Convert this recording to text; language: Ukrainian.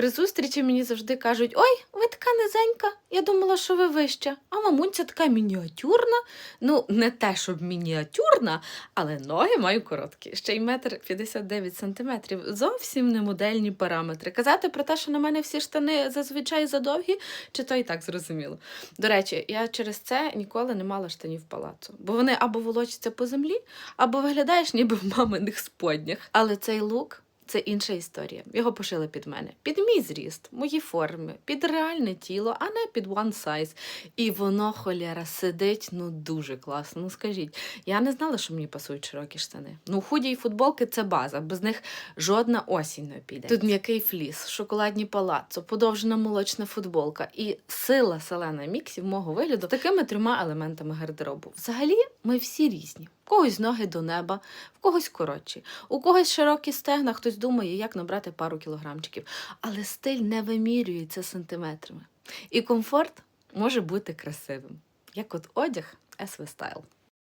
При зустрічі мені завжди кажуть: ой, ви така низенька. Я думала, що ви вища. А мамунця така мініатюрна. Ну, не те, щоб мініатюрна, але ноги маю короткі. Ще й метр 59 сантиметрів. Зовсім не модельні параметри. Казати про те, що на мене всі штани зазвичай задовгі, чи то і так зрозуміло. До речі, я через це ніколи не мала штанів палацу, бо вони або волочаться по землі, або виглядаєш ніби в маминих споднях. Але цей лук. Це інша історія. Його пошили під мене, під мій зріст, мої форми, під реальне тіло, а не під one size. І воно, холєра, сидить ну дуже класно. Ну скажіть, я не знала, що мені пасують широкі штани. Ну, худі і футболки це база, без них жодна осінь не піде. Тут м'який фліс, шоколадні палаццо, подовжена молочна футболка і сила селена міксів мого вигляду такими трьома елементами гардеробу. Взагалі, ми всі різні. Когось ноги до неба, в когось коротші, у когось широкі стегна, хтось думає, як набрати пару кілограмчиків. Але стиль не вимірюється сантиметрами. І комфорт може бути красивим, як от одяг SV Style.